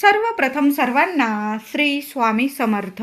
सर्वप्रथम सर्वांना श्री स्वामी समर्थ.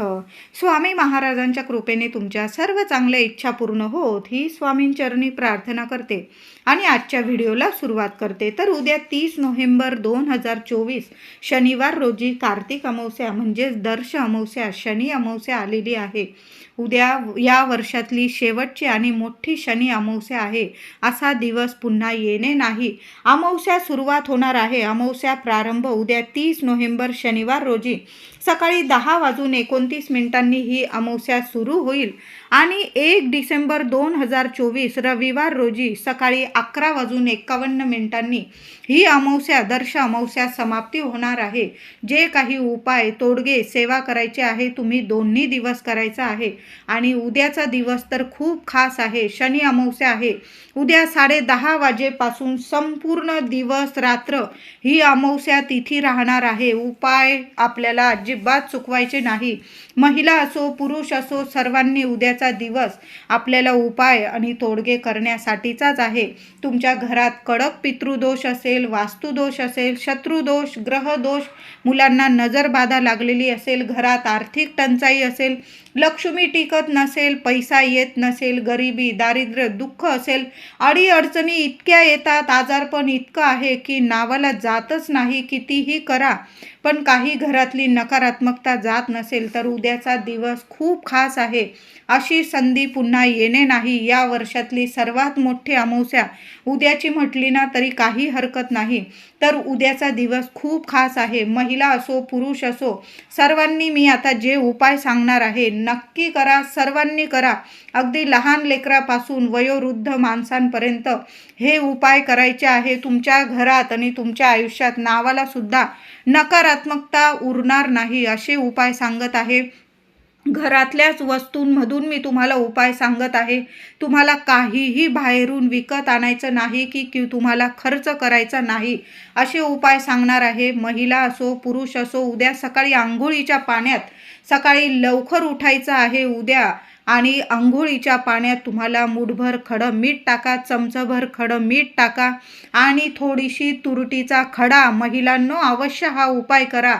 स्वामी महाराजांच्या कृपेने तुमच्या सर्व चांगल्या इच्छा पूर्ण होत ही स्वामींचरणी प्रार्थना करते. आणि आजच्या व्हिडिओला सुरुवात करते. तर उद्या तीस नोव्हेंबर दोन हजार चोवीस शनिवार रोजी कार्तिक अमावस्या म्हणजेच दर्श अमावस्या शनी अमावस्या आलेली आहे. उद्या या वर्षातली शेवटची आणि मोठी शनी अमावस्या आहे. असा दिवस पुन्हा येणे नाही. अमावस्या सुरुवात होणार आहे. अमावस्या प्रारंभ उद्या तीस नोव्हेंबर शनिवार रोजी. सकाळी दहा वाजून एकोणतीस मिनिटांनी ही अमावस्या सुरू होईल. आणि एक डिसेंबर दोन हजार चोवीस रविवार रोजी सकाळी अकरा वाजून एकावन्न मिनिटांनी ही अमावस्या दर्श अमावस्या समाप्ती होणार आहे. जे काही उपाय तोडगे सेवा करायचे आहे तुम्ही दोन्ही दिवस करायचा आहे. आणि उद्याचा दिवस तर खूप खास आहे. शनी अमावस्या आहे. उद्या साडे दहा वाजेपासून संपूर्ण दिवस रात्र ही अमावस्या तिथी राहणार आहे. उपाय आपल्याला अजिबात चुकवायचे नाही. महिला असो पुरुष असो सर्वांनी उद्याचा दिवस आपल्याला उपाय आणि तोडगे करण्यासाठीचाच आहे. तुमच्या घरात कडक पितृदोष असेल वास्तुदोष असेल शत्रुदोष ग्रहदोष मुलांना नजरबाधा लागलेली असेल घरात आर्थिक टंचाई असेल लक्ष्मी टिकत नसेल पैसा येत नसेल गरिबी दारिद्र्य दुःख असेल अडीअडचणी इतक्या येतात आजारपण इतकं आहे की नावाला जातच नाही कितीही करा. पण काही घरातली नकारात्मकता जात नसेल तर उद्याचा दिवस खूप खास आहे. अशी संधी पुन्हा येणे नाही. या वर्षातली सर्वात मोठी अमावस्या. उद्याची म्हटली ना तरी काही हरकत नाही. तर उद्याचा दिवस खूप खास आहे. महिला असो पुरुष असो सर्वांनी मी आता जे उपाय सांगणार आहे नक्की करा सर्वांनी करा. अगदी लहान लेकरापासून वयोवृद्ध माणसांपर्यंत हे उपाय करायचे आहे. तुमच्या घरात आणि तुमच्या आयुष्यात नावालासुद्धा नकारात्मकता उरणार नाही असे उपाय सांगत आहे. घरातल्याच वस्तूंमधून मी तुम्हाला उपाय सांगत आहे. तुम्हाला काहीही बाहेरून विकत आणायचं नाही की कि तुम्हाला खर्च करायचा नाही. असे उपाय सांगणार आहे. महिला असो पुरुष असो उद्या सकाळी आंघोळीच्या पाण्यात सकाळी लवकर उठायचं आहे. उद्या आणि आंघोळीच्या पाण्यात तुम्हाला मुठभर खडं मीठ टाका चमचभर खडं मीठ टाका आणि थोडीशी तुरटीचा खडा महिलांनो अवश्य हा उपाय करा.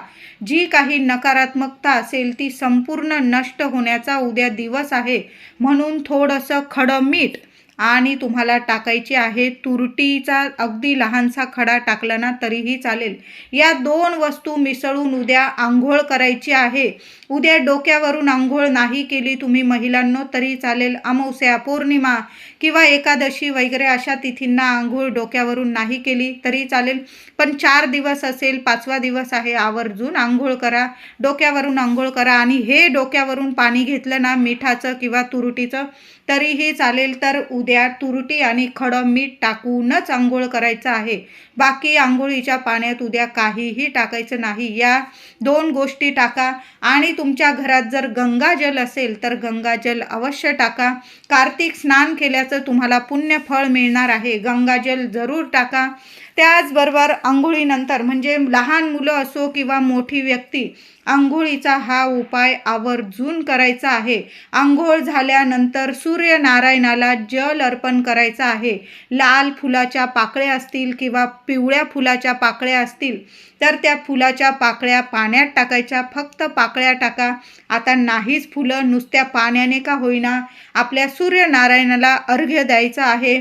जी काही नकारात्मकता असेल ती संपूर्ण नष्ट होण्याचा उद्या दिवस आहे. म्हणून थोडंसं खडं मीठ आणि तुम्हाला टाकायची आहे. तुरटीचा अगदी लहानसा खडा टाकला ना तरीही चालेल. या दोन वस्तू मिसळून उद्या आंघोळ करायची आहे. उद्या डोक्यावरून आंघोळ नाही केली तुम्ही महिलांनो तरी चालेल. अमावस्या पौर्णिमा किंवा एकादशी वगैरे अशा तिथींना आंघोळ डोक्यावरून नाही केली तरी चालेल. पण चार दिवस असेल पाचवा दिवस आहे आवर्जून आंघोळ करा डोक्यावरून आंघोळ करा आणि हे डोक्यावरून पाणी घेतलं ना मिठाचं किंवा तुरटीचं तरीही चालेल. तर उद्या तुरटी आणि खडं मीठ टाकूनच आंघोळ करायचं आहे. बाकी आंघोळीच्या पाण्यात उद्या काहीही टाकायचं नाही. या दोन गोष्टी टाका आणि तुमच्या घरात जर गंगाजल असेल तर गंगाजल अवश्य टाका. कार्तिक स्नान केल्याचं तुम्हाला पुण्यफळ मिळणार आहे. गंगाजल जरूर टाका. त्याचबरोबर आंघोळीनंतर म्हणजे लहान मुलं असो किंवा मोठी व्यक्ती आंघोळीचा हा उपाय आवर्जून करायचा आहे. आंघोळ झाल्यानंतर सूर्यनारायणाला जल अर्पण करायचं आहे. लाल फुलाच्या पाकळ्या असतील किंवा पिवळ्या फुलाच्या पाकळ्या असतील तर त्या फुलाच्या पाकळ्या पाण्यात टाकायच्या. फक्त पाकळ्या टाका. आता नाहीच फुलं नुसत्या पाण्याने का होईना आपल्या सूर्यनारायणाला अर्घ्य द्यायचं आहे.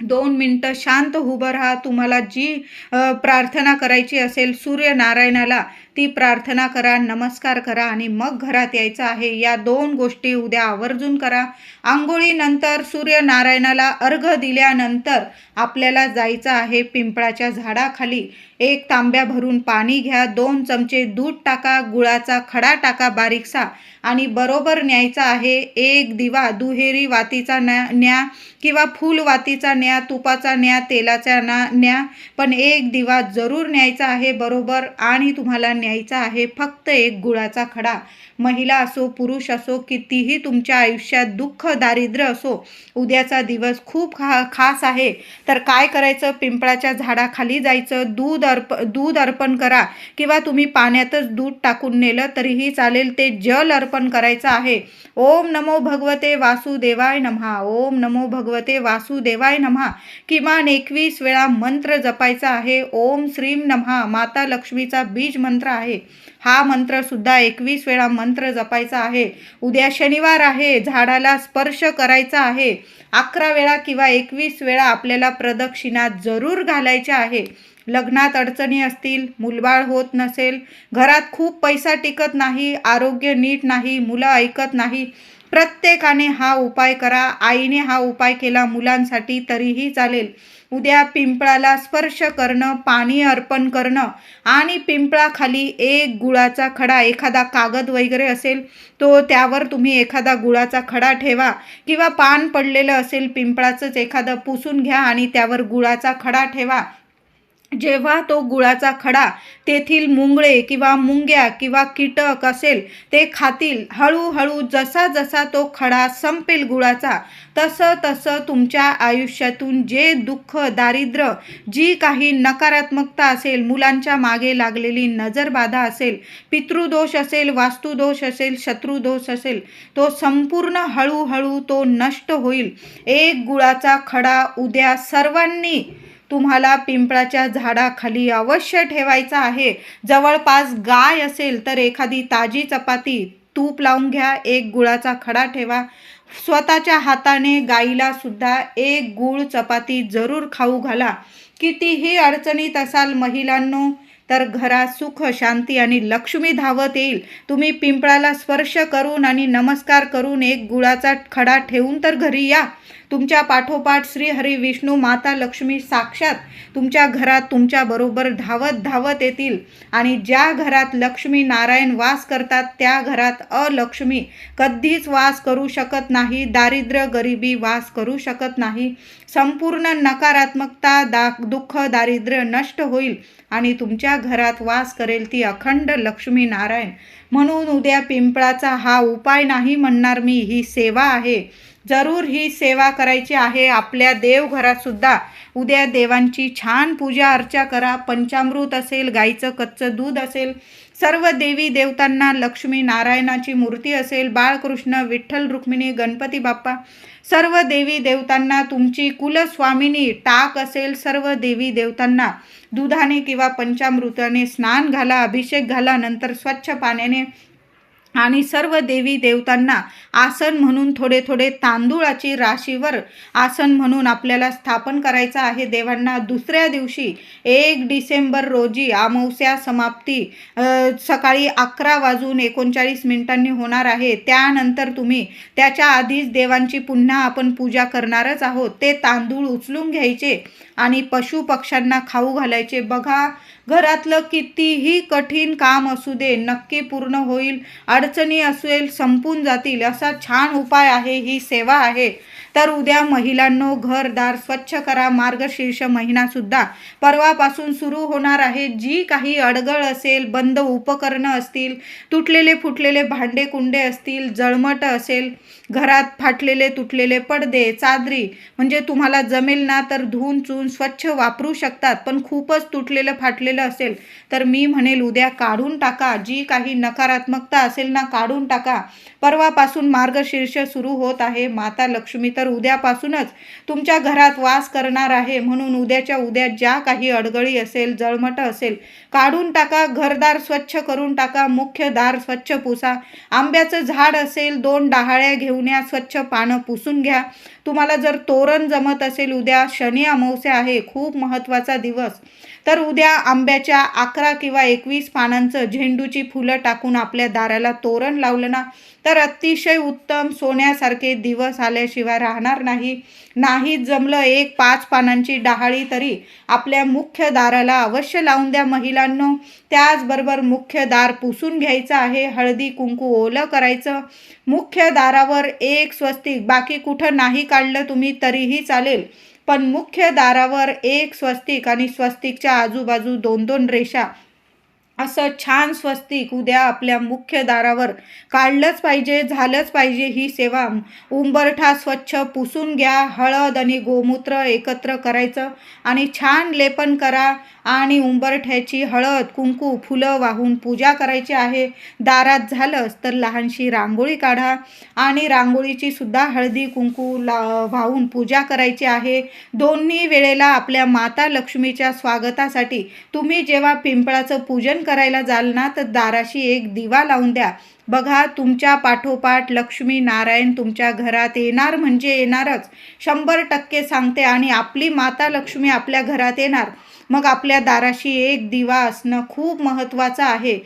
दोन मिनटं शांत उभं राहा. तुम्हाला जी प्रार्थना करायची असेल सूर्यनारायणाला ती प्रार्थना करा नमस्कार करा आणि मग घरात यायचं आहे. या दोन गोष्टी उद्या आवर्जून करा. आंघोळीनंतर सूर्यनारायणाला अर्घ दिल्यानंतर आपल्याला जायचं आहे पिंपळाच्या झाडाखाली. एक तांब्या भरून पाणी घ्या दोन चमचे दूध टाका गुळाचा खडा टाका बारीकसा आणि बरोबर न्यायचा आहे. एक दिवा दुहेरी वातीचा न्या न्या किंवा फूल वातीचा न्या तुपाचा न्या तेलाचा ना न्या. पण एक दिवा जरूर न्यायचा आहे बरोबर. आणि तुम्हाला न्यायचा आहे फक्त एक गुळाचा खडा. महिला असो पुरुष असो कितीही तुमच्या आयुष्यात दुःख दारिद्र्य असो उद्याचा दिवस खूप खा खास आहे. तर काय करायचं? पिंपळाच्या झाडाखाली जायचं. दूध अर्प दूध अर्पण करा. किंवा तुम्ही पाण्यातच दूध टाकून नेलं तरीही चालेल. ते जल अर्पण करायचं आहे. ओम नमो भगवते वासुदेवाय नमहा. ओम नमो भगवते वासुदेवाय नमहा. किमान एकवीस वेळा मंत्र जपायचा आहे. ओम श्रीम नमहा. माता लक्ष्मीचा बीज मंत्र आहे. हा मंत्र सुद्धा एकवीस वेळा मंत्र जपायचा आहे. उद्या शनिवार आहे. झाडाला स्पर्श करायचा आहे. अकरा वेळा किंवा एकवीस वेळा आपल्याला प्रदक्षिणा जरूर घालायच्या आहे. लग्नात अडचणी असतील मुलबाळ होत नसेल घरात खूप पैसा टिकत नाही आरोग्य नीट नाही मुलं ऐकत नाही प्रत्येकाने हा उपाय करा. आईने हा उपाय केला मुलांसाठी तरीही चालेल. उद्या पिंपळाला स्पर्श करणं पाणी अर्पण करणं आणि पिंपळाखाली एक गुळाचा खडा एखादा कागद वगैरे असेल तो त्यावर तुम्ही एखादा गुळाचा खडा ठेवा किंवा पान पडलेलं असेल पिंपळाचंच एखादं पुसून घ्या आणि त्यावर गुळाचा खडा ठेवा. जेव्हा तो गुळाचा खडा तेथील मुंगळे किंवा मुंग्या किंवा कीटक असेल ते खातील. हळूहळू जसा जसा तो खडा संपेल गुळाचा तसं तसं तुमच्या आयुष्यातून जे दुःख दारिद्र्य जी काही नकारात्मकता असेल मुलांच्या मागे लागलेली नजरबाधा असेल पितृदोष असेल वास्तुदोष असेल शत्रुदोष असेल तो संपूर्ण हळूहळू तो नष्ट होईल. एक गुळाचा खडा उद्या सर्वांनी तुम्हाला पिंपळाच्या झाडाखाली अवश्य ठेवायचा आहे. जवळपास गाय असेल तर एखादी ताजी चपाती तूप लावून घ्या एक गुळाचा खडा ठेवा. स्वतःच्या हाताने गाईला सुद्धा एक गुळ चपाती जरूर खाऊ घाला. कितीही अडचणीत असाल महिलांनो तर घरात सुख शांती आणि लक्ष्मी धावत येईल. तुम्ही पिंपळाला स्पर्श करून आणि नमस्कार करून एक गुळाचा खडा ठेवून तर घरी या. तुमच्या पाठोपाठ श्री हरी विष्णू माता लक्ष्मी साक्षात तुमच्या घरात तुमच्याबरोबर धावत धावत येतील. आणि ज्या घरात लक्ष्मी नारायण वास करतात त्या घरात अलक्ष्मी कधीच वास करू शकत नाही दारिद्र्य गरिबी वास करू शकत नाही. संपूर्ण नकारात्मकता दा दुःख दारिद्र्य नष्ट होईल आणि तुमच्या घरात वास करेल ती अखंड लक्ष्मी नारायण. म्हणून उद्या पिंपळाचा हा उपाय नाही म्हणणार मी ही सेवा आहे. जरूर ही सेवा करायची आहे. आपल्या देवघरातसुद्धा उद्या देवांची छान पूजा अर्चा करा. पंचामृत असेल गाईचं कच्चं दूध असेल सर्व देवी देवतांना लक्ष्मी नारायणाची मूर्ती असेल बाळकृष्ण विठ्ठल रुक्मिणी गणपती बाप्पा सर्व देवी देवतांना तुमची कुलस्वामिनी टाक असेल. सर्व देवी देवतांना दुधाने किंवा पंचामृताने स्नान घाला अभिषेक घाला नंतर स्वच्छ पाण्याने आणि सर्व देवी देवतांना आसन म्हणून थोडे थोडे तांदूळाची राशीवर आसन म्हणून आपल्याला स्थापन करायचं आहे. देवांना दुसऱ्या दिवशी एक डिसेंबर रोजी अमावस्या समाप्ती सकाळी अकरा वाजून एकोणचाळीस मिनिटांनी होणार आहे. त्यानंतर तुम्ही त्याच्या आधीच देवांची पुन्हा आपण पूजा करणारच आहोत. ते तांदूळ उचलून घ्यायचे. आणि पशु पक्ष्यांना खाऊ घालायचे. बघा घरातलं कितीही कठीण काम असू दे नक्की पूर्ण होईल अडचणी असेल संपून जातील. असा छान उपाय आहे ही सेवा आहे. तर उद्या महिलांनो घरदार स्वच्छ करा मार्गशीर्ष महिनासुद्धा परवापासून सुरू होणार आहे. जी काही अडगळ असेल बंद उपकरणं असतील तुटलेले फुटलेले भांडे कुंडे असतील जळमट असेल घरात फाटलेले तुटलेले पडदे चादरी म्हणजे तुम्हाला जमेल ना तर धुवून चून स्वच्छ वापरू शकतात. पण खूपच तुटलेलं फाटलेलं असेल तर मी म्हणेल उद्या काढून टाका. जी काही नकारात्मकता असेल ना काढून टाका. परवापासून मार्गशीर्ष सुरू होत आहे. माता लक्ष्मी तर तर उद्यापासूनच तुमच्या घरात वास करणार आहे. म्हणून उद्याच्या उद्या ज्या काही अडगळी असेल जळमट असेल काढून टाका घरदार स्वच्छ करून टाका मुख्य दार स्वच्छ पुसा. आंब्याचं झाड असेल दोन डहाळ्या घेऊन या स्वच्छ पानं पुसून घ्या. तुम्हाला जर तोरण जमत असेल उद्या शनी अमावस्या आहे खूप महत्त्वाचा दिवस. तर उद्या आंब्याच्या अकरा किंवा एकवीस पानांचं झेंडूची फुलं टाकून आपल्या दाराला तोरण लावलं ना तर अतिशय उत्तम सोन्यासारखे दिवस आल्याशिवाय राहणार नाही. नाही जमलं एक पाच पानांची डहाळी तरी आपल्या मुख्य दाराला अवश्य लावून द्या महिलांनो. त्याचबरोबर मुख्य दार पुसून घ्यायचं आहे. हळदी कुंकू ओलं करायचं. मुख्य दारावर एक स्वस्तिक बाकी कुठं नाही काढलं तुम्ही तरीही चालेल. पण मुख्य दारावर एक स्वस्तिक आणि स्वस्तिकच्या आजूबाजू दोन दोन रेषा असं छान स्वस्तिक उद्या आपल्या मुख्य दारावर काढलंच पाहिजे झालंच पाहिजे ही सेवा. उंबरठा स्वच्छ पुसून घ्या हळद आणि गोमूत्र एकत्र करायचं आणि छान लेपन करा. आणि उंबरठ्याची हळद कुंकू फुलं वाहून पूजा करायची आहे. दारात झालंच तर लहानशी रांगोळी काढा आणि रांगोळीची सुद्धा हळदी कुंकू ला वाहून पूजा करायची आहे. दोन्ही वेळेला आपल्या माता लक्ष्मीच्या स्वागतासाठी तुम्ही जेव्हा पिंपळाचं पूजन करायला जाल ना तर दाराशी एक दिवा लावून द्या. बघा तुमच्या पाठोपाठ लक्ष्मी नारायण तुमच्या घरात येणार म्हणजे येणारच. शंभर टक्के सांगते आणि आपली माता लक्ष्मी आपल्या घरात येणार. मग आपल्या दाराशी एक दिवा असणं खूप महत्त्वाचं आहे.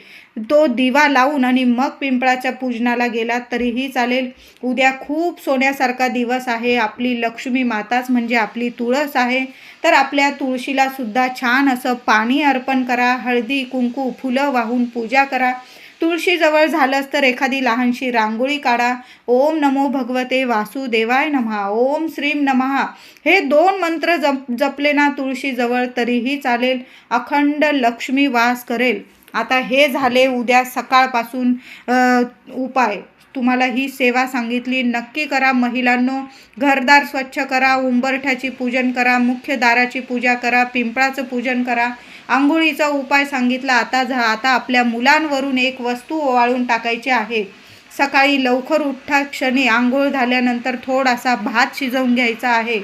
तो दिवा लावून आणि मग पिंपळाच्या पूजनाला गेलात तरीही चालेल. उद्या खूप सोन्यासारखा दिवस आहे. आपली लक्ष्मी माताच म्हणजे आपली तुळस आहे. तर आपल्या तुळशीला सुद्धा छान असं पाणी अर्पण करा. हळदी कुंकू फुलं वाहून पूजा करा. तुळशीजवळ झालंच तर एखादी लहानशी रांगोळी काढा. ओम नमो भगवते वासुदेवाय नमहा. ओम श्रीम नमहा. हे दोन मंत्र जप जपले ना तुळशीजवळ तरीही चालेल. अखंड लक्ष्मी वास करेल. आता हे झाले उद्या सकाळपासून उपाय. तुम्हाला ही सेवा सांगितली. नक्की करा महिलांनो. घरदार स्वच्छ करा. उंबरठ्याची पूजन करा. मुख्य दाराची पूजा करा. पिंपळाचं पूजन करा. आंघोळीचा उपाय सांगितला. आता झा आता आपल्या मुलांवरून एक वस्तू ओवाळून टाकायची आहे. सकाळी लवकर उठ्ठा क्षणी आंघोळ झाल्यानंतर थोडासा भात शिजवून घ्यायचा आहे.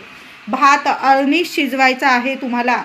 भात अळणी शिजवायचा आहे तुम्हाला.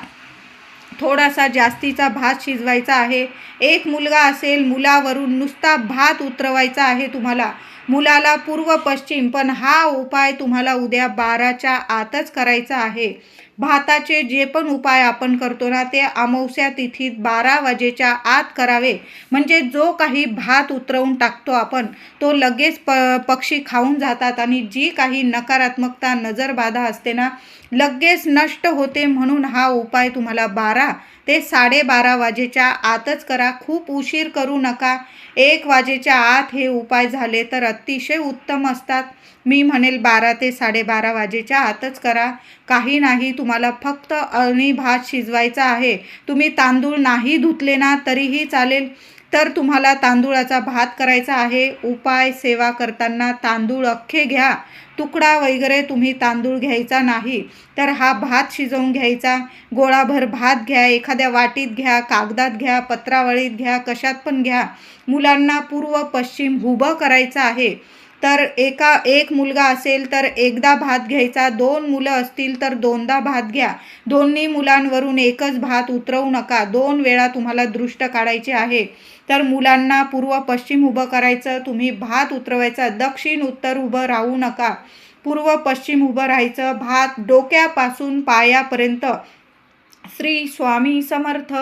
थोडासा जास्तीचा भात शिजवायचा आहे. एक मुलगा असेल मुलावरून नुसता भात उतरवायचा आहे तुम्हाला. मुलाला पूर्व पश्चिम पण हा उपाय तुम्हाला उद्या बाराच्या आतच करायचा आहे. भाताचे जे पण उपाय आपण करतो ना ते अमावस्या तिथीत बारा वाजेच्या आत करावे. म्हणजे जो काही भात उतरवून टाकतो आपण तो लगेच प पक्षी खाऊन जातात आणि जी काही नकारात्मकता नजरबाधा असते ना लगेच नष्ट होते म्हणून हा उपाय तुम्हाला बारा ते साडेबारा वाजेच्या आतच करा. खूप उशीर करू नका. एक वाजेच्या आत हे उपाय झाले तर अतिशय उत्तम असतात. मी म्हणेल बारा ते साडेबारा वाजेच्या आतच करा. काही नाही तुम्हाला फक्त अळणी भात शिजवायचा आहे. तुम्ही तांदूळ नाही धुतले ना तरीही चालेल. तर तुम्हाला तांदूळाचा भात करायचा आहे. उपाय सेवा करताना तांदूळ अख्खे घ्या. तुकडा वगैरे तुम्ही तांदूळ घ्यायचा नाही तर हा भात शिजवून घ्यायचा. गोळाभर भात घ्या एखाद्या वाटीत घ्या कागदात घ्या पत्रावळीत घ्या कशात पण घ्या. मुलांना पूर्व पश्चिम उभं करायचं आहे. तर एका एक मुलगा असेल तर एकदा भात घ्यायचा दोन मुलं असतील तर दोनदा भात घ्या. दोन्ही मुलांवरून एकच भात उतरवू नका. दोन वेळा तुम्हाला दृष्ट काढायचे आहे. तर मुलांना पूर्व पश्चिम उभं करायचं तुम्ही भात उतरवायचा दक्षिण उत्तर उभं राहू नका. पूर्व पश्चिम उभं राहायचं भात डोक्यापासून पायापर्यंत. श्री स्वामी समर्थ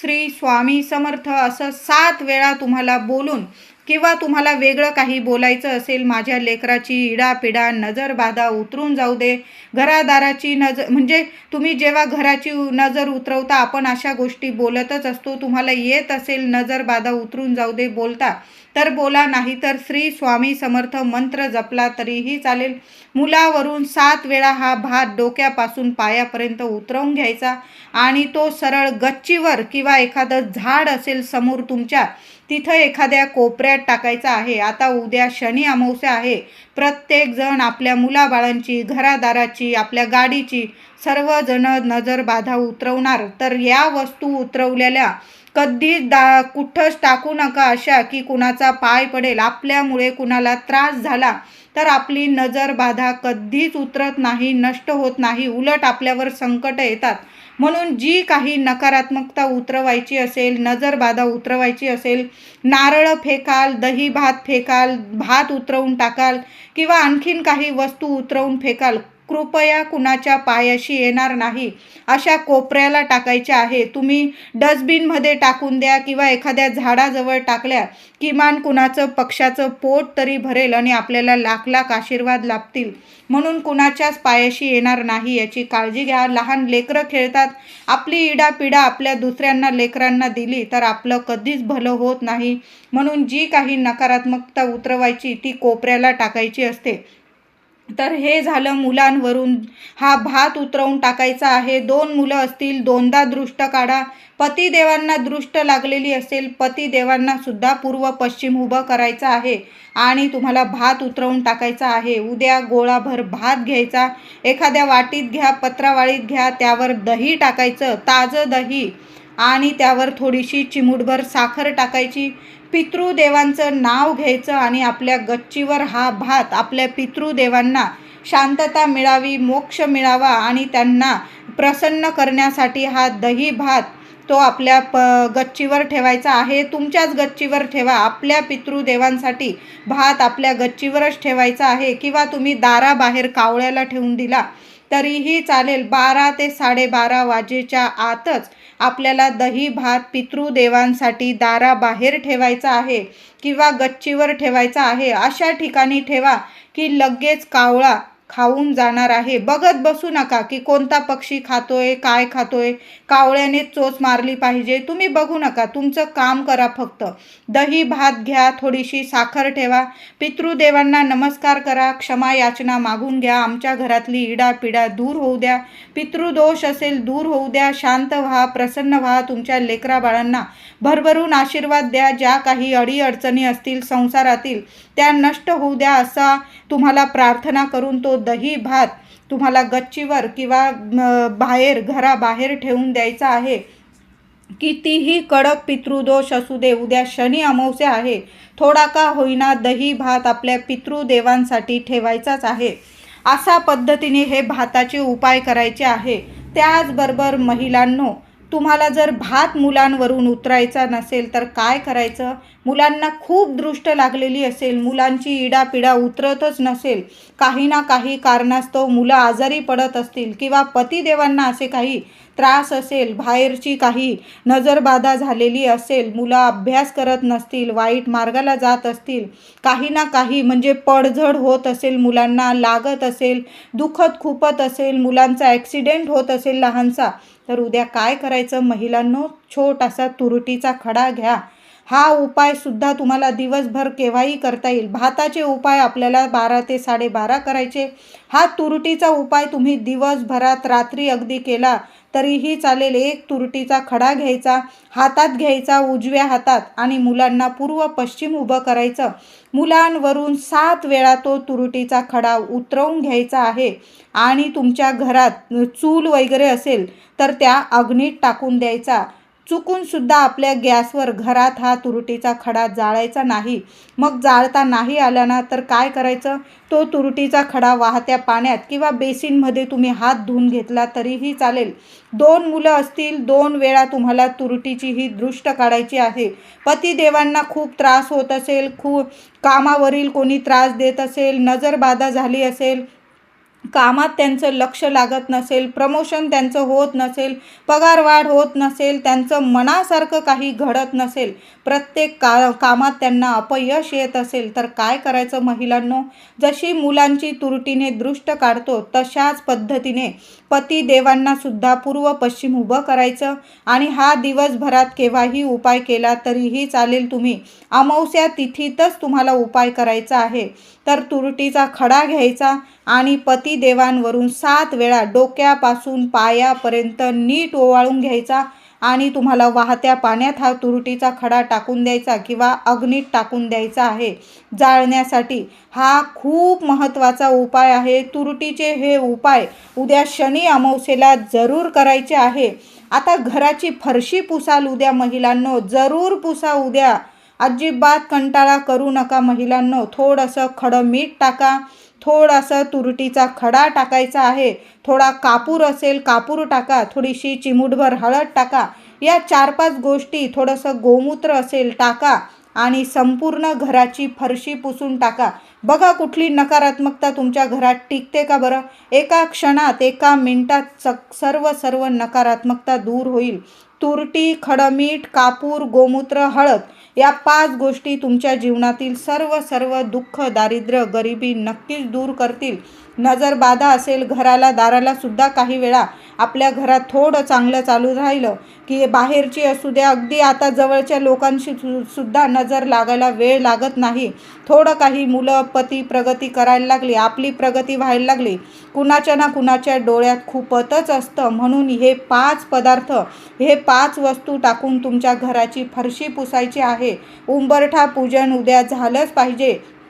श्री स्वामी समर्थ असं सात वेळा तुम्हाला बोलून किंवा तुम्हाला वेगळं काही बोलायचं असेल माझ्या लेकराची इडापिडा नजरबाधा उतरून जाऊ दे घरादाराची नजर म्हणजे तुम्ही जेव्हा घराची नजर उतरवता आपण अशा गोष्टी बोलतच असतो. तुम्हाला येत असेल नजरबाधा उतरून जाऊ दे बोलता. तर बोला नाही तर श्री स्वामी समर्थ मंत्र जपला तरीही चालेल. मुलावरून सात वेळा हा भात डोक्यापासून पायापर्यंत उतरवून घ्यायचा आणि तो सरळ गच्चीवर किंवा एखादं झाड असेल समोर तुमच्या तिथं एखाद्या कोपऱ्यात टाकायचा आहे. आता उद्या शनी अमावस्या आहे. प्रत्येक जण आपल्या मुलाबाळांची घरादाराची आपल्या गाडीची सर्वजण नजर बाधा उतरवणार. तर या वस्तू उतरवलेल्या कधीच दा कुठंच टाकू नका अशा की कुणाचा पाय पडेल आपल्यामुळे कुणाला त्रास झाला तर आपली नजर बाधा कधीच उतरत नाही नष्ट होत नाही उलट आपल्यावर संकट येतात. म्हणून जी काही नकारात्मकता उतरवायची असेल नजर बाधा उतरवायची असेल नारळ फेकाल दही भात फेकाल भात उतरवून टाकाल किंवा आणखीन काही वस्तू उतरवून फेकाल कृपया कुणाच्या पायाशी येणार नाही. अशा कोपऱ्याला टाकायच्या आहे. तुम्ही डस्टबिनमध्ये टाकून द्या किंवा एखाद्या झाडाजवळ टाकल्या किमान कुणाचं पक्षाचं पोट तरी भरेल आणि आपल्याला लाख लाख आशीर्वाद लाभतील. म्हणून कुणाच्याच पायाशी येणार नाही याची काळजी घ्या. लहान लेकरं खेळतात. आपली इडापिडा आपल्या दुसऱ्यांना लेकरांना दिली तर आपलं कधीच भलं होत नाही. म्हणून जी काही नकारात्मकता उतरवायची ती कोपऱ्याला टाकायची असते. तर हे झालं मुलांवरून. हा भात उतरवून टाकायचा आहे. दोन मुलं असतील दोनदा दृष्ट काढा. पतिदेवांना दृष्ट लागलेली असेल पतिदेवांना सुद्धा पूर्व पश्चिम उभं करायचं आहे आणि तुम्हाला भात उतरवून टाकायचा आहे. उद्या गोळाभर भात घ्यायचा. एखाद्या वाटीत घ्या पत्रावाळीत घ्या त्यावर दही टाकायचं ताजं दही. आणि त्यावर थोडीशी चिमूटभर साखर टाकायची. पितृदेवांचं नाव घ्यायचं आणि आपल्या गच्चीवर हा भात आपल्या पितृदेवांना शांतता मिळावी मोक्ष मिळावा आणि त्यांना प्रसन्न करण्यासाठी हा दही भात तो आपल्या प गच्चीवर ठेवायचा आहे. तुमच्याच गच्चीवर ठेवा. आपल्या पितृदेवांसाठी भात आपल्या गच्चीवरच ठेवायचा आहे. किंवा तुम्ही दाराबाहेर कावळ्याला ठेवून दिला तरीही चालेल. बारा ते साडेबारा वाजेच्या आतच आपल्याला दही भात पितृदेवांसाठी दाराबाहेर ठेवायचा आहे किंवा गच्चीवर ठेवायचा आहे. अशा ठिकाणी ठेवा की लगेच कावळा खाऊन जाणार आहे. बघत बसू नका की कोणता पक्षी खातोय काय खातोय. कावळ्याने चोच मारली पाहिजे. तुम्ही बघू नका. तुमचं काम करा फक्त. दही भात घ्या थोडीशी साखर ठेवा. पितृदेवांना नमस्कार करा. क्षमा याचना मागून घ्या. आमच्या घरातली इडापिडा दूर होऊ द्या. पितृदोष असेल दूर होऊ द्या. शांत व्हा प्रसन्न व्हा. तुमच्या लेकरा बाळांना भरभरून आशीर्वाद द्या. ज्या काही अडीअडचणी असतील संसारातील त्या नष्ट होऊ द्या असा तुम्हाला प्रार्थना करून तो दही भात तुम्हाला गच्चीवर किंवा बाहेर घराबाहेर ठेवून द्यायचा आहे. कितीही कडक पितृदोष असू दे उद्या शनी अमावस्या आहे. थोडा का होईना दही भात आपल्या पितृदेवांसाठी ठेवायचाच आहे. अशा पद्धतीने हे भाताचे उपाय करायचे आहे. त्याचबरोबर महिलांनो तुम्हाला जर भात मुलांवरून उतरायचा नसेल तर काय करायचं? मुलांना खूप दृष्ट लागलेली असेल मुलांची इडापिडा उतरतच नसेल काही ना काही कारणास्तव मुलं आजारी पडत असतील किंवा पतिदेवांना असे काही त्रास असेल बाहेरची काही नजरबाधा झालेली असेल मुलं अभ्यास करत नसतील वाईट मार्गाला जात असतील काही ना काही म्हणजे पडझड होत असेल मुलांना लागत असेल दुखत खुपत असेल मुलांचा ॲक्सिडेंट होत असेल लहानसा तर उद्या काय करायचं? महिलांनो छोटासा तुरटीचा खडा घ्या. हा उपायसुद्धा तुम्हाला दिवसभर केव्हाही करता येईल. भाताचे उपाय आपल्याला बारा ते साडेबारा करायचे. हा तुरटीचा उपाय तुम्ही दिवसभरात रात्री अगदी केला तरीही चालेल. एक तुरटीचा खडा घ्यायचा हातात घ्यायचा उजव्या हातात आणि मुलांना पूर्व पश्चिम उभं करायचं. मुलांवरून सात वेळा तो तुरटीचा खडा उतरवून घ्यायचा आहे आणि तुमच्या घरात चूल वगैरे असेल तर त्या अग्नीत टाकून द्यायचा. चुकून सुद्धा आपल्या गॅसवर घरात हा तुरटीचा खडा जाळायचा नाही. मग जाळता नाही आला ना तर काय करायचं? तो तुरटीचा खडा वाहत्या पाण्यात किंवा बेसिनमध्ये तुम्ही हात धुवून घेतला तरीही चालेल. दोन मुलं असतील दोन वेळा तुम्हाला तुरुटीची ही दृष्ट काढायची आहे. पतिदेवांना खूप त्रास होत असेल खूप कामावरील कोणी त्रास देत असेल नजरबाधा झाली असेल कामात त्यांचं लक्ष लागत नसेल प्रमोशन त्यांचं होत नसेल पगारवाढ होत नसेल त्यांचं मनासारखं काही घडत नसेल प्रत्येक का कामात त्यांना अपयश येत असेल तर काय करायचं महिलांनो? जशी मुलांची तुरटीने दृष्ट काढतो तशाच पद्धतीने पतीदेवांनासुद्धा पूर्व पश्चिम उभं करायचं. आणि हा दिवसभरात केव्हाही उपाय केला तरीही चालेल तुम्ही. अमावस्या तिथीतच तुम्हाला उपाय करायचा आहे. तर तुरटीचा खडा घ्यायचा आणि पतिदेवांवरून सात वेळा डोक्यापासून पायापर्यंत नीट ओवाळून घ्यायचा आणि तुम्हाला वाहत्या पाण्यात हा तुरटीचा खडा टाकून द्यायचा किंवा अग्नीत टाकून द्यायचा आहे. जाळण्यासाठी हा खूप महत्त्वाचा उपाय आहे. तुरटीचे हे उपाय उद्या शनी अमावस्येला जरूर करायचे आहे. आता घराची फरशी पुसाल उद्या महिलांनो जरूर पुसा उद्या. अजिबात कंटाळा करू नका महिलांनो. थोडंसं खडं मीठ टाका. थोडासा तुरटीचा खडा टाकायचा आहे. थोडा कापूर असेल कापूर टाका. थोडीशी चिमूटभर हळद टाका. या चार पाच गोष्टी थोडंसं गोमूत्र असेल टाका आणि संपूर्ण घराची फरशी पुसून टाका. बघा कुठली नकारात्मकता तुमच्या घरात टिकते का बरं? एका क्षणात एका मिनटात सर्व सर्व नकारात्मकता दूर होईल. तुरटी खडमीठ कापूर गोमूत्र हळद या पाच गोष्टी तुमच्या जीवनातील सर्व सर्व दुःख दारिद्र्य गरिबी नक्कीच दूर करतील. नजर बाधा असेल घराला दाराला सुद्धा काही वेळा आपल्या घरात थोडं चांगलं चालू राहिलं की बाहेरची असू द्या अगदी आता जवळच्या लोकांशी सु- सुद्धा नजर लागायला वेळ लागत नाही. थोडं काही मुलं पती प्रगती करायला लागली आपली प्रगती व्हायला लागली. कुणाच्या ना कुणाच्या डोळ्यात खूपतच असतं. म्हणून हे पाच पदार्थ हे पाच वस्तू टाकून तुमच्या घराची फरशी पुसायची आहे. उंबरठा पूजन उद्या झालंच पाहिजे.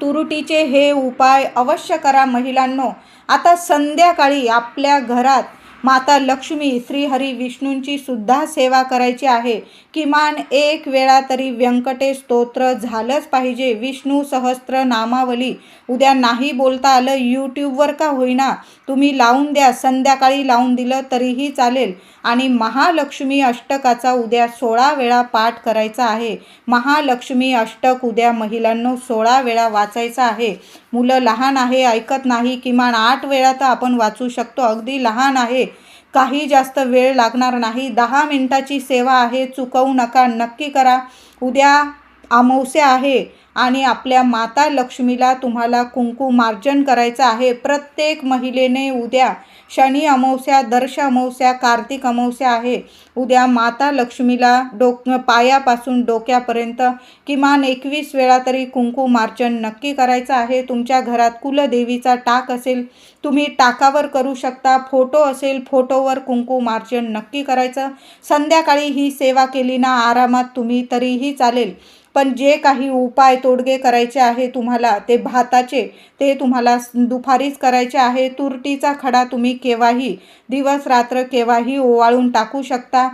तुरुटीचे हे उपाय अवश्य करा महिलांनो. आता संध्याकाळी आपल्या घरात माता लक्ष्मी श्रीहरी विष्णूंची सुद्धा सेवा करायची आहे. किमान एक वेळा तरी व्यंकटेश स्तोत्र झालंच पाहिजे. विष्णू सहस्त्र नामावली. उद्या नाही बोलता आलं यूट्यूबवर का होईना? तुम्ही लावून द्या संध्याकाळी लावून दिलं तरीही चालेल. आणि महालक्ष्मी अष्टकाचा उद्या सोळा वेळा पाठ करायचा आहे. महालक्ष्मी अष्टक उद्या महिलांनो सोळा वेळा वाचायचा आहे. मुलं लहान आहे ऐकत नाही किमान आठ वेळा तर आपण वाचू शकतो. अगदी लहान आहे. काही जास्त वेळ लागणार नाही. दहा मिनटाची सेवा आहे. चुकवू नका नक्की करा. उद्या अमावस्या आहे आणि आपल्या माता लक्ष्मीला तुम्हाला कुंकू मार्जन करायचं आहे. प्रत्येक महिलेने उद्या शनी अमावस्या दर्श अमावस्या कार्तिक अमावस्या आहे. उद्या माता लक्ष्मीला डोक पायापासून डोक्यापर्यंत किमान एकवीस वेळा तरी कुंकू मार्जन नक्की करायचं आहे. तुमच्या घरात कुलदेवीचा टाक असेल तुम्ही टाकावर करू शकता. फोटो असेल फोटोवर कुंकू मार्जन नक्की करायचं. संध्याकाळी ही सेवा केली ना आरामात तुम्ही तरीही चालेल. पण जे काही उपाय तोडगे करायचे आहे तुम्हाला ते भाताचे ते तुम्हाला दुपारीच करायचे आहे तुरटीचा खडा तुम्ही केव्हाही दिवस रात्र केव्हाही ओवाळून टाकू शकता.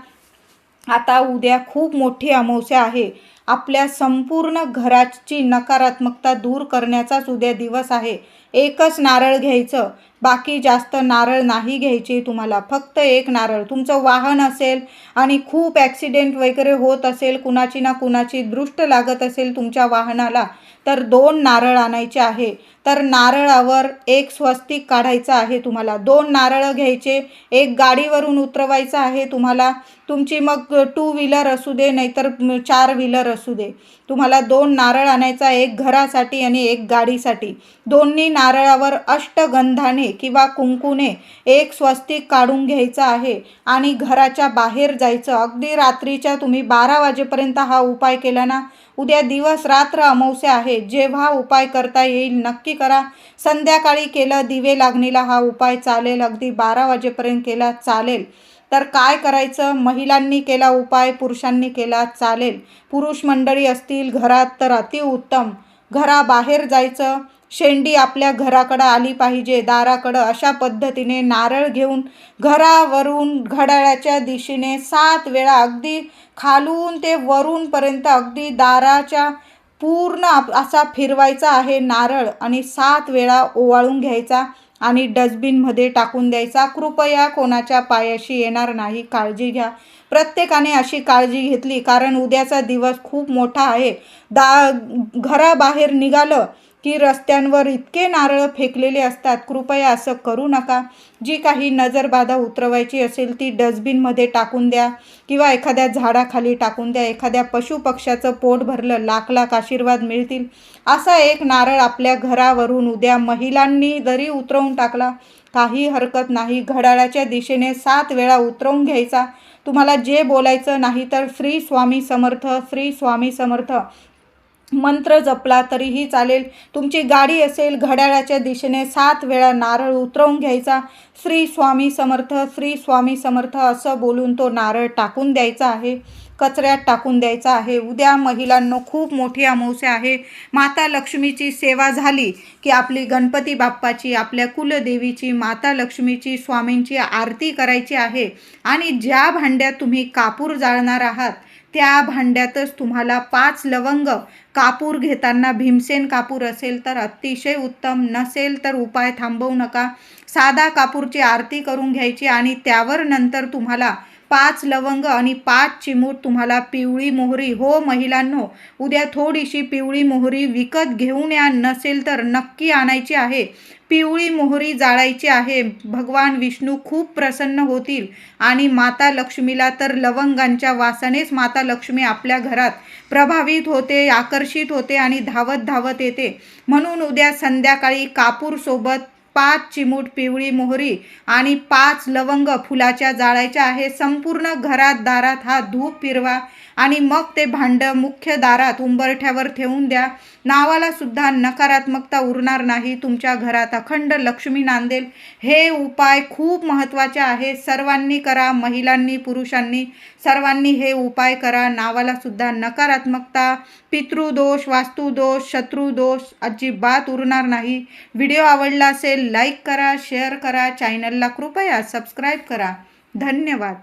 आता उद्या खूप मोठी अमावस्या आहे. आपल्या संपूर्ण घराची नकारात्मकता दूर करण्याचाच उद्या दिवस आहे. एकच नारळ घ्यायचं बाकी जास्त नारळ नाही घ्यायचे तुम्हाला. फक्त एक नारळ. तुमचं वाहन असेल आणि खूप ॲक्सिडेंट वगैरे होत असेल कुणाची ना कुणाची दृष्ट लागत असेल तुमच्या वाहनाला तर दोन नारळ आणायचे आहे. तर नारळावर एक स्वस्तिक काढायचं आहे तुम्हाला. दोन नारळं घ्यायचे एक गाडीवरून उतरवायचं आहे तुम्हाला. तुमची मग टू व्हीलर असू दे नाहीतर चार व्हीलर असू दे. तुम्हाला दोन नारळ आणायचा एक घरासाठी आणि एक गाडीसाठी. दोन्ही नारळावर अष्टगंधाने किंवा कुंकूने एक स्वस्तिक काढून घ्यायचं आहे आणि घराच्या बाहेर जायचं. अगदी रात्रीच्या तुम्ही बारा वाजेपर्यंत हा उपाय केला ना उद्या दिवस रात्र अमावस्या आहे. जेव्हा उपाय करता येईल नक्की करा. संध्याकाळी केलं दिवे लागणीला हा उपाय चालेल. अगदी बारा वाजेपर्यंत केला चालेल. तर काय करायचं? महिलांनी केला उपाय पुरुषांनी केला चालेल. पुरुष मंडळी असतील घरात तर अतिउत्तम घराबाहेर जायचं. शेंडी आपल्या घराकडं आली पाहिजे. दाराकडं अशा पद्धतीने नारळ घेऊन घरावरून घड्याळाच्या दिशेने सात वेळा अगदी खालून ते वरूनपर्यंत अगदी दाराच्या पूर्ण असा फिरवायचा आहे नारळ आणि सात वेळा ओवाळून घ्यायचा आणि डस्टबिनमध्ये टाकून द्यायचा. कृपया कोणाच्या पायाशी येणार नाही काळजी घ्या. प्रत्येकाने अशी काळजी घेतली कारण उद्याचा दिवस खूप मोठा आहे. दा घराबाहेर निघालं की रस्त्यांवर इतके नारळ फेकलेले असतात कृपया असं करू नका. जी काही नजरबाधा उतरवायची असेल ती डस्टबिनमध्ये टाकून द्या किंवा एखाद्या झाडाखाली टाकून द्या. एखाद्या पशुपक्ष्याचं पोट भरलं लाख लाख आशीर्वाद मिळतील. असा एक नारळ आपल्या घरावरून उद्या महिलांनी जरी उतरवून टाकला काही हरकत नाही. घड्याळाच्या दिशेने सात वेळा उतरवून घ्यायचा. तुम्हाला जे बोलायचं नाही तर श्री स्वामी समर्थ श्री स्वामी समर्थ. मंत्र जपला तरीही चालेल. तुमची गाडी असेल घड्याळाच्या दिशेने सात वेळा नारळ उतरवून घ्यायचा. श्री स्वामी समर्थ श्री स्वामी समर्थ असं बोलून तो नारळ टाकून द्यायचा आहे. कचऱ्यात टाकून द्यायचा आहे. उद्या महिलांनो खूप मोठी अमावस्या आहे. माता लक्ष्मीची सेवा झाली की आपली गणपती बाप्पाची आपल्या कुलदेवीची माता लक्ष्मीची स्वामींची आरती करायची आहे. आणि ज्या भांड्यात तुम्ही कापूर जाळणार आहात त्या भांड्यातच तुम्हाला पाच लवंग कापूर घेताना भीमसेन कापूर असेल तर अतिशय उत्तम नसेल तर उपाय थांबवू नका. साधा कापूरची आरती करून घ्यायची आणि त्यावर नंतर तुम्हाला पाच लवंग आणि पाच चिमूट तुम्हाला पिवळी मोहरी. हो महिलांनो उद्या थोडीशी पिवळी मोहरी विकत घेऊन या नसेल तर नक्की आणायची आहे. पिवळी मोहरी जाळायची आहे. भगवान विष्णू खूप प्रसन्न होतील. आणि माता लक्ष्मीला तर लवंगांच्या वासानेच माता लक्ष्मी आपल्या घरात प्रभावित होते आकर्षित होते आणि धावत धावत येते. म्हणून उद्या संध्याकाळी कापूरसोबत पाच चिमूट पिवळी मोहरी आणि पाच लवंग फुलाच्या जाळायच्या आहे. संपूर्ण घरात दारात हा धूप फिरवा आणि मग ते भांडं मुख्य दारात उंबरठ्यावर ठेवून द्या. नावाला सुद्धा नकारात्मकता उरणार नाही. तुमच्या घरात अखंड लक्ष्मी नांदेल. हे उपाय खूप महत्त्वाचे आहे. सर्वांनी करा महिलांनी पुरुषांनी. सर्वांनी हे उपाय करा. नावाला सुद्धा नकारात्मकता पितृदोष वास्तुदोष शत्रुदोष अजिबात उरणार नाही. व्हिडिओ आवडला असेल लाईक करा शेअर करा. चॅनलला कृपया सबस्क्राईब करा. धन्यवाद.